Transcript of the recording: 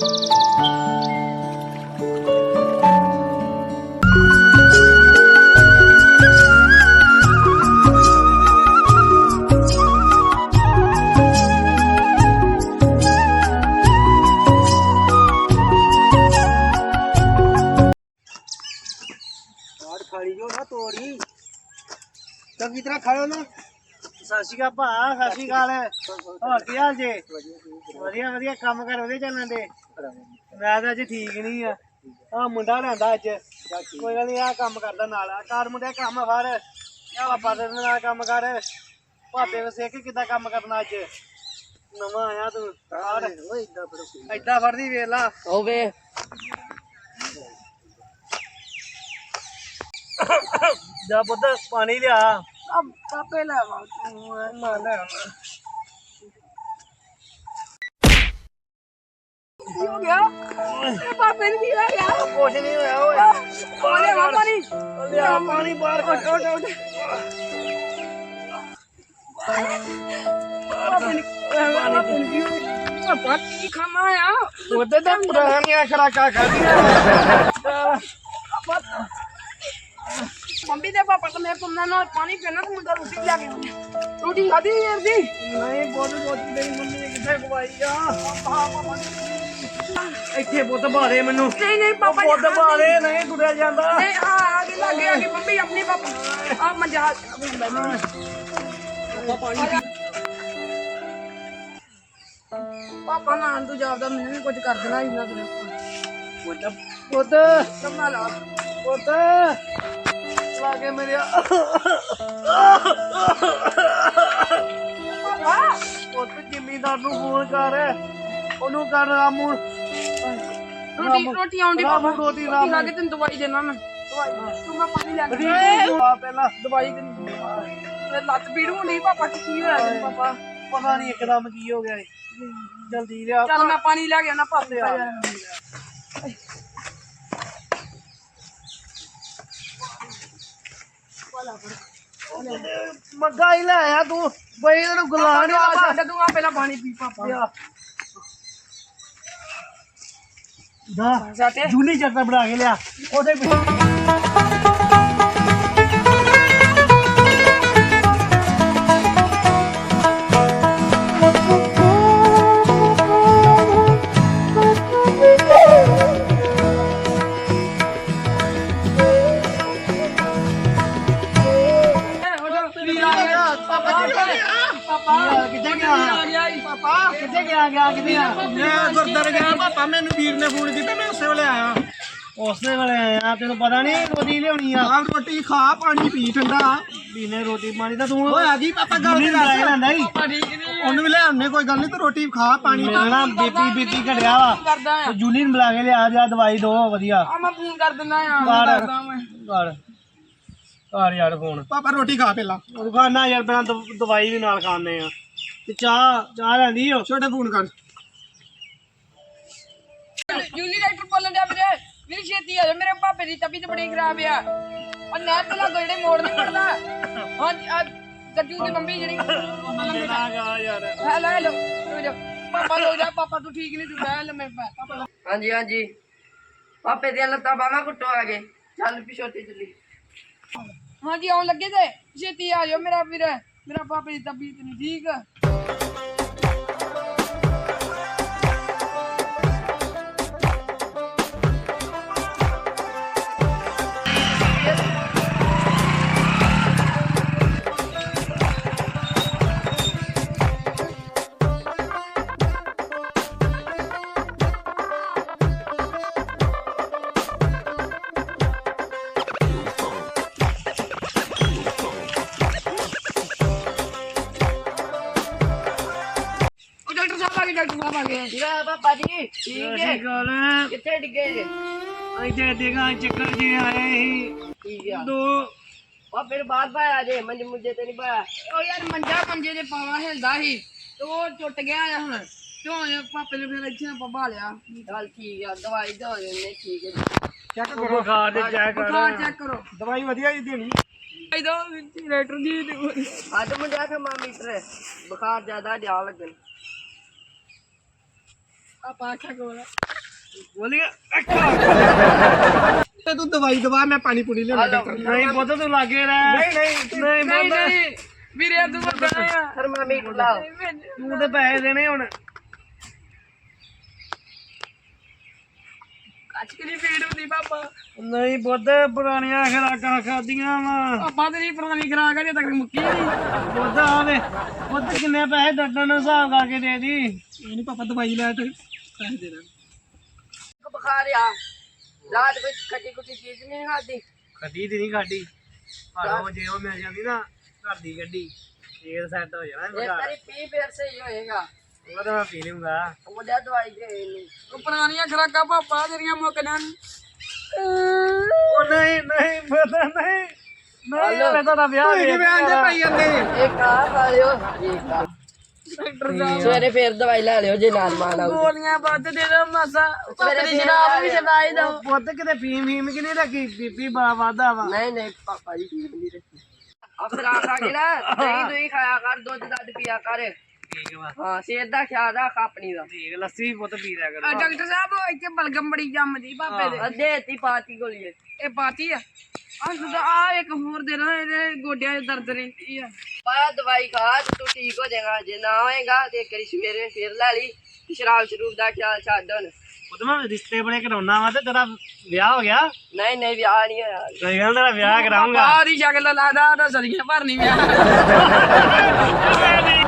Thank you. ਸ਼੍ਰੀ ਅਕਾਲ ਭਾ ਸਤਿ ਸ਼੍ਰੀ ਅਕਾਲ। ਹੋਰ ਕੀ ਹਾਲ ਜੇ? ਵਧੀਆ ਵਧੀਆ ਕੰਮ ਕਰ ਵਧੀਆ ਚੱਲਣ ਦੇ। ਮੈਂ ਤਾਂ ਅੱਜ ਠੀਕ ਨਹੀਂ ਆ। ਆ ਮੁੰਡਾ ਲੈਂਦਾ ਅੱਜ। ਕੋਈ ਗੱਲ ਨਹੀਂ ਆ ਕੰਮ ਕਰਦਾ ਨਾਲ। ਆ ਕਾਰ ਮੁੰਡਿਆ ਕੰਮ ਫੜ। ਪਾਪਾ ਦੇ ਨਾਲ ਕੰਮ ਕਰ। ਭਾਪੇ ਨੂੰ ਸਿੱਖ ਕਿੱਦਾਂ ਕੰਮ ਕਰਨਾ ਅੱਜ? ਨਵਾਂ ਆਇਆ ਤੂੰ। ਫੜ। ਏਦਾਂ ਫੜਦੀ ਵੇਖ ਲਾ। ਹੋਵੇ ਜਾ ਪੁੱਤ ਪਾਣੀ ਲਿਆ। ਪਾਪੇ ਲੈ ਵਾ ਨਾ ਲੈ ਕੀ ਹੋ ਗਿਆ ਇਹ ਪਾਪੇ ਨੂੰ ਕੀ ਹੋ ਗਿਆ ਕੁਛ ਨਹੀਂ ਹੋਇਆ ਓਏ ਪਾਣੀ ਵਾ ਪਾਣੀ ਲਿਆ ਪਾਣੀ ਬਾਹਰ ਕੱਢ ਉੱਠ ਉੱਠ ਪਾਪੇ ਨੂੰ ਪਾਪੇ ਨੂੰ ਕੀ ਹੋ ਗਿਆ ਪਾਪਾ ਕੀ ਖਾਣਾ ਆ ਉਹਦੇ ਤੇ ਪੁਰਾਣੀਆਂ ਖਰਾਕਾਂ ਖਾਧੀਆਂ ਮੰਮੀ ਦੇ ਪਾਪਾ ਤੋਂ ਮੈਂ ਤੁਮਨਾ ਨਾਲ ਪਾਣੀ ਪੀਣਾ ਤੂੰ ਮੁੰਡਾ ਰੋਟੀ ਲਿਆ ਕੇ। ਰੋਟੀ ਖਾਦੀ ਯਾਰ ਦੀ ਨਹੀਂ ਬਹੁਤ ਰੋਟੀ ਤੇਰੀ ਮੰਮੀ ਨੇ ਕਿੱਥੇ ਖਵਾਈ ਆ? ਇੱਥੇ ਪੁੱਤ ਬਾਰੇ ਮੈਨੂੰ। ਨਹੀਂ ਨਹੀਂ ਪਾਪਾ ਪੁੱਤ ਬਾਰੇ ਨਹੀਂ। ਤੁਰਿਆ ਜਾਂਦਾ। ਨਹੀਂ ਆ ਆ ਕੇ ਲੱਗੇ ਆ ਕੇ ਮੰਮੀ ਆਪਣੀ ਪਾਪਾ। ਆ ਮਜ਼ਾਕ ਪਾਪਾ ਨਾਲ ਤੂੰ ਜਾਪਦਾ ਮੈਨੂੰ ਵੀ ਕੁਝ ਕਰ ਦੇਣਾ ਇਹਨਾਂ ਤੂੰ ਪੁੱਤ ਪੁੱਤ ਕੰਮਾ ਲਾ ਪੁੱਤ ਲਾਗੇ ਮੇਰੇ ਪਾਪਾ ਪੁੱਤ ਜ਼ਿਮੀਦਾਰ ਨੂੰ ਫੋਨ ਕਰ। ਉਹਨੂੰ ਕਰ ਰਾਮੂ। ਰੋਟੀ ਰੋਟੀ ਆਉਂਦੀ ਰਾਮੂ ਪਾਪਾ। ਰੋਟੀ ਰੋਟੀ ਰਾਮੂ। ਲਾ ਕੇ ਤੈਨੂੰ ਦਵਾਈ ਦੇਣਾ ਮੈਂ। ਦਵਾਈ ਤੂੰ ਮੈਂ ਪਾਣੀ ਲੈ ਕੇ ਆ ਪਹਿਲਾਂ ਦਵਾਈ ਮੇਰੇ ਲੱਤ ਪੀੜ ਹੁੰਦੀ ਪਾਪਾ ਕੀ ਹੋਇਆ ਤੈਨੂੰ ਪਾਪਾ? ਪਤਾ ਨਹੀਂ ਇੱਕਦਮ ਕੀ ਹੋ ਗਿਆ। ਜਲਦੀ ਲਿਆ ਚੱਲ ਮੈਂ ਪਾਣੀ ਲੈ ਕੇ ਆਣਾ ਪਾਪੇ ਆ। ਮੱਗਾ ਹੀ ਲੈ ਆਇਆ ਤੂੰ। ਬਈ ਇਹਨੂੰ ਗੁਲਾਮ ਪਾਣੀ ਆ ਛੱਡ ਦੂੰਗਾ ਪਹਿਲਾਂ ਪਾਣੀ ਪੀ ਪਾਪਾ ਦਾ ਜੂਨੀ ਚੱਕਰ ਬਣਾ ਕੇ ਲਿਆ। ਉਹਦੇ ਵਿੱਚ ਕਿੱਥੇ ਗਿਆ? ਪਾਪਾ ਕਿੱਥੇ ਗਿਆ ਗਿਆ ਕਿੱਥੇ ਆ? ਮੈਂ ਗੁਰਦਰ ਗਿਆ ਪਾਪਾ ਮੈਨੂੰ ਵੀਰ ਨੇ ਫੋਨ ਕੀਤਾ ਮੈਂ ਉਸੇ ਵੇਲੇ ਆਇਆ। ਉਸਨੇ ਵੇਲੇ ਆਇਆ ਤੈਨੂੰ ਪਤਾ ਨਹੀਂ ਰੋਟੀ ਲਿਆਉਣੀ ਆ। ਆਹ ਰੋਟੀ ਖਾ ਪਾਣੀ ਪੀ ਠੰਡਾ। ਪੀਨੇ ਰੋਟੀ ਪਾਣੀ ਤਾਂ ਤੂੰ ਓਏ ਆ ਜੀ ਪਾਪਾ ਗੱਲ ਜੂਨੀ ਤੇ ਬਣਾ ਕੇ ਦੱਸ ਲੈਂਦਾ ਹੀ ਠੀਕ ਨਹੀਂ ਉਹਨੂੰ ਵੀ ਲੈ ਆਉਣੇ ਕੋਈ ਗੱਲ ਨਹੀਂ ਤੂੰ ਰੋਟੀ ਖਾ ਪਾਣੀ ਨਾ ਬੀਪੀ ਬੀਪੀ ਘਟਿਆ ਵਾ। ਕਰਦਾ ਆ। ਤੇ ਜੂਨੀ ਨੂੰ ਬੁਲਾ ਕੇ ਲਿਆ ਜਾ ਦਵਾਈ ਦੋ ਵਧੀਆ। ਆ ਮੈਂ ਫੋਨ ਕਰ ਦਿੰਦਾ ਆ ਬਾਹਰ। ਕਰਦਾ ਮੈਂ ਘਰ ਯਾਰ ਫੋਨ ਪਾਪਾ ਰੋਟੀ ਖਾ ਪਹਿਲਾਂ। ਉਹ ਖਾਣਾ ਯਾਰ ਦਵ- ਦਵਾਈ ਵੀ ਨਾਲ ਖਾਣੇ ਆ। ਤੇ ਚਾਹ ਚਾਹ ਲੈਂਦੀ ਹੋ ਛੋਟੇ ਫੋਨ ਕਰ। ਜੂਲੀ ਡਾਕਟਰ ਬੋਲਣ ਡਿਆ ਵੀਰੇ ਮੇਰੀ ਛੇਤੀ ਆ ਜਾ। ਮੇਰੇ ਪਾਪੇ ਦੀ ਤਬੀਅਤ ਬੜੀ ਖਰਾਬ ਆ। ਉਹ ਨਹਿਰ ਤੋਂ ਲੱਗੋ ਜਿਹੜੇ ਮੋੜ ਨਹੀਂ ਪੜਦਾ ਹਾਂ ਗੱਜੂ ਦੀ ਮੰਮੀ ਜਿਹੜੀ ਨਾ ਹੈਲੋ ਹੈਲੋ ਪਾਪਾ ਰੋ ਜਾ ਪਾਪਾ ਤੂੰ ਠੀਕ ਨਹੀਂ ਤੂੰ ਬਹਿ ਲੰਮੇ ਪੈ ਪਾਪਾ ਹਾਂਜੀ ਹਾਂਜੀ। ਪਾਪੇ ਦੀਆਂ ਲੱਤਾਂ ਬਾਹਾਂ ਘੁੱਟੋ ਆ ਗਏ। ਚੱਲ ਪਿਛੋਟੀ ਚੱਲੀ। ਹਾਂਜੀ ਆਉਣ ਲੱਗੇ ਤੇ? ਛੇਤੀ ਆ ਜਾਓ ਮੇਰਾ ਵੀਰ। ਮੇਰਾ ਪਾਪੇ ਦੀ ਤਬੀਅਤ ਨਹੀਂ ਠੀਕ। ਆ ਗਏ ਜਿਹੜਾ ਪਾਪਾ ਜੀ ਠੀਕ ਹੈ। ਗੱਲ ਕਿੱਥੇ ਡਿੱਗੇ? ਜੇ ਇੱਥੇ ਦੇਖਾਂ ਚੱਕਰ ਜੀ ਆਏ ਸੀ। ਠੀਕ ਆ। ਦੋ ਉਹ ਫਿਰ ਬਾਹਰ ਪਾਇਆ ਜੇ ਮੰਜ ਮੁੰਜੇ ਤੇ ਨਹੀਂ ਪਾਇਆ। ਉਹ ਯਾਰ ਮੰਜਾ ਮੰਜੇ ਦੇ ਪਾਵਾ ਹਿਲਦਾ ਸੀ। ਤੇ ਉਹ ਟੁੱਟ ਗਿਆ ਆ ਹੁਣ। ਤੇ ਹੁਣ ਪਾਪੇ ਨੇ ਫਿਰ ਇੱਥੇ ਆਪਾਂ ਭਾਲਿਆ। ਚੱਲ ਠੀਕ ਆ ਦਵਾਈ ਦੋ ਦਿੰਦੇ ਠੀਕ ਹੈ ਚੈੱਕ ਉਹ ਬੁਖਾਰ ਦੇ ਚੈੱਕ ਬੁਖਾਰ ਕਰ ਚੈੱਕ ਕਰੋ। ਦਵਾਈ ਵਧੀਆ ਹੀ ਦੇਣੀ। ਇਹਦਾ ਰੈਟਰ ਜੀ ਦੇਖੋ ਅੱਜ ਮੁੰਡਿਆ ਥਰਮਾਮੀਟਰ ਬੁਖਾਰ ਜ਼ਿਆਦਾ ਜਾ ਲੱਗਣ ਕੋਲ ਤੇ ਤੂੰ ਦਵਾਈ ਦਵਾ ਮੈਂ ਪਾਣੀ ਪੂਣੀ ਲਿਆਉਣਾ ਨਹੀਂ ਪੁੱਤ ਤੂੰ ਲਾਗੇ ਰਹਿ। ਨਹੀਂ ਨਹੀਂ। ਨਹੀਂ ਵੀਰੇ ਤੂੰ ਆ ਥਰਮਾਮੀਟਰ ਲਾਓ ਤੂੰ ਤੇ ਪੈਸੇ ਦੇਣੇ ਹੁਣ। ਕੱਚ ਕੇ ਨਹੀਂ ਫੀਡ ਹੁੰਦੀ ਪਾਪਾ? ਨਹੀਂ ਪੁੱਤ ਪੁਰਾਣੀਆਂ ਖਰਾਕਾਂ ਖਾਦੀਆਂ ਵਾ। ਪਾਪਾ ਤੇਰੀ ਪੁਰਾਣੀ ਖਰਾਕ ਅਜੇ ਤੱਕ ਮੁੱਕੀ ਨਹੀਂ ਪੁੱਤ ਆਵੇ ਪੁੱਤ ਕਿੰਨੇ ਪੈਸੇ ਡੱਡਣ ਨੂੰ ਹਿਸਾਬ ਕਰਕੇ ਦੇ ਦੀ ਇਹ ਨਹੀਂ ਪਾਪਾ ਦਵਾਈ ਲੈ ਤੇ ਪੈਸੇ ਦੇ ਦੇ ਬੁਖਾਰ ਆ। ਰਾਤ ਵਿੱਚ ਖੱਟੀ ਕੁੱਟੀ ਚੀਜ਼ ਨਹੀਂ ਖਾਦੀ ਖੱਡੀ ਦੀ ਨਹੀਂ ਖਾਡੀ ਆਹੋ ਜੇ ਉਹ ਮਿਲ ਜਾਂਦੀ ਨਾ ਘਰ ਦੀ ਗੱਡੀ। ਫੇਰ ਸੈੱਟ ਹੋ ਜਾਣਾ ਇੱਕ ਬਗਾ ਵਾਰੀ ਪੀ ਫੇਰ ਸਹੀ ਹੋਏਗਾ। ਉਹ ਤਾਂ ਮੈਂ ਪੀ ਲੂੰਗਾ ਮੁੰਡਿਆ ਦਵਾਈ ਦੇ ਇਹਨੂੰ ਉਹ ਪੁਰਾਣੀਆਂ ਖਰਾਕਾਂ ਪਾਪਾ ਤੇਰੀਆਂ ਮੁੱਕਣਾਂ ਨੀ। ਉਹ ਨਹੀਂ ਨਹੀਂ ਪਤਾ ਨਹੀਂ। ਨਹੀਂ ਮੈਂ ਤਾਂ ਵਿਆਹ ਇਹ ਕਿਵੇਂ ਆਂਦੇ ਪਈ ਜਾਂਦੇ? ਇੱਕ ਆ ਖਾ ਲਿਓ। ਇੱਕ ਆ ਸਵੇਰੇ ਫੇਰ ਦਵਾਈ ਲੈ ਲਿਓ ਜੇ ਨਾਲ ਮਾਲ ਆਉ ਗੋਲੀਆਂ ਵੱਧ ਦੇ ਦੋ ਮਸਾ। ਸਵੇਰੇ ਸ਼ਰਾਬ ਵੀ ਛਕਾਈ ਦੋ। ਪੁੱਤ ਕਿਤੇ ਫੀਮ ਫੀਮ ਕਿ ਨਹੀਂ ਰੱਖੀ? ਬੀਬੀ ਬੜਾ ਵਾਦਾ ਵਾ। ਨਹੀਂ ਨਹੀਂ ਪਾਪਾ ਜੀ ਠੀਕ ਨਹੀਂ ਰੱਖੀ। ਆ ਫਿਰ ਆ ਖਾ ਕੇ ਨਾ। ਦਹੀਂ ਦੁਹੀਂ ਖਾਇਆ ਕਰ ਦੁੱਧ ਦੱਧ ਪੀਆ ਕਰ। ਠੀਕ ਵਾ ਹਾਂ ਸਿਹਤ ਦਾ ਖਿਆਲ ਰੱਖ ਆਪਣੀ ਦਾ। ਠੀਕ ਲੱਸੀ ਵੀ ਪੁੱਤ ਪੀ ਲਿਆ ਕਰੋ ਡਾਕਟਰ ਸਾਹਿਬ ਇੱਥੇ ਬਲਗਮ ਬੜੀ ਜੰਮਦੀ ਪਾਪੇ ਦੇ। ਅੱਧੇ ਤੀ ਪਾਤੀ ਗੋਲੀ ਇਹ ਪਾਤੀ ਆ। ਆ ਸੁਦਾ ਆ ਇੱਕ ਹੋਰ ਦੇ ਨਾ ਇਹਦੇ ਗੋਡਿਆਂ 'ਚ ਦਰਦ ਰਹਿੰਦੀ ਆ। ਪਾਇਆ ਦਵਾਈ ਖਾ ਤੇ ਤੂੰ ਠੀਕ ਹੋ ਜਾਏਗਾ ਜੇ ਨਾ ਹੋਏਗਾ ਤੇ ਕਰੀ ਸਵੇਰੇ ਫੇਰ ਲੈ ਲਈ ਤੇ ਸ਼ਰਾਬ ਸ਼ਰੂਬ ਦਾ ਖਿਆਲ ਛੱਡ ਹੁਣ। ਪੁੱਤ ਮੈਂ ਰਿਸ਼ਤੇ ਬੜੇ ਕਰਾਉਣਾ ਵਾ ਤੇ ਤੇਰਾ ਵਿਆਹ ਹੋ ਗਿਆ? ਨਹੀਂ ਨਹੀਂ ਵਿਆਹ ਨਹੀਂ ਹੋਇਆ। ਸਹੀ ਗੱਲ ਤੇਰਾ ਵਿਆਹ ਕਰਾਉਂਗਾ ਬਾਹਰ ਹੀ ਸ਼ਕਲ ਲਾਦਾ ਤਾਂ ਸਰੀਏ ਭਰਨੀ ਵਿਆਹ।